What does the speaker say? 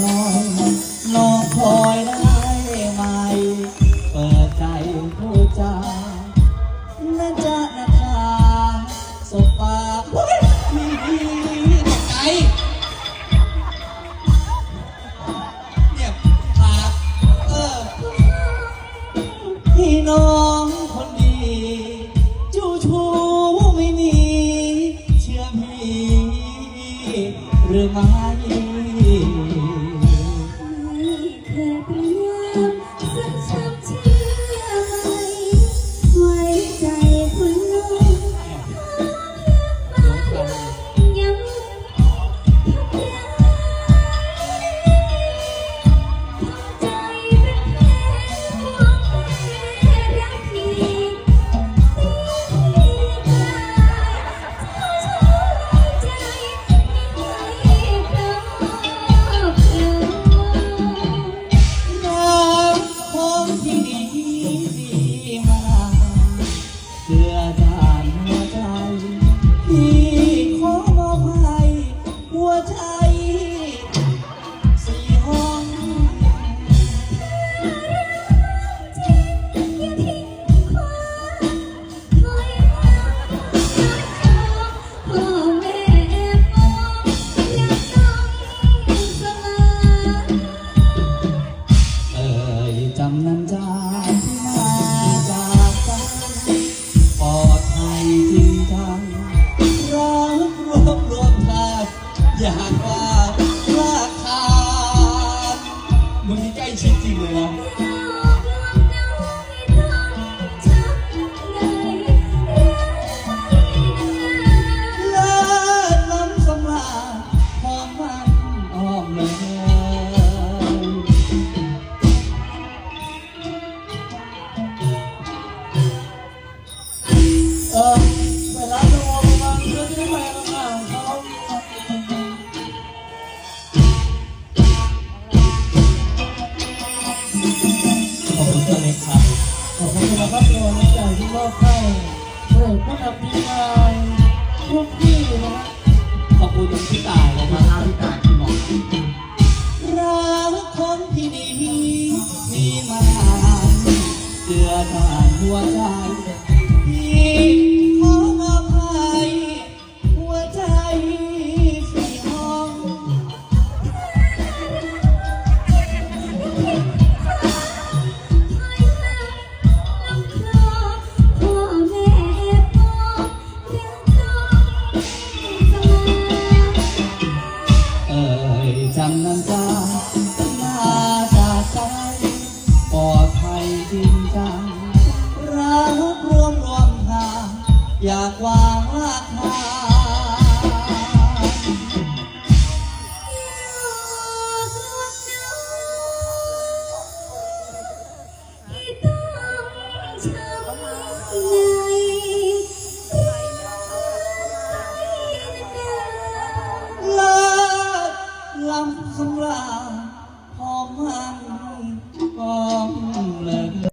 น้อยน้องคอยได้ไหม เปิดใจพูดจาน่าจะนะคะสบปากเฮ้ยมีดีใจเนี่ยปากเออพี่น้องคนดี จูชูไม่มี เชื่อพี่หรือไม่ อยากว่าราคามึงนี่ใกล้ชิดจริงเลยนะ อบคุณนะครับตัวน้ำใจที่มอบให้เพื่อผู้นำทีมงายทุกที่นะฮะขอบคุณพี่ตายนะครับพี่ตายที่บอกรักคนที่ดีมีมานานเจือทานหัวใจ อยากวางรักฐานที่ต้องช้ำในเลิกลำคำลาพอมา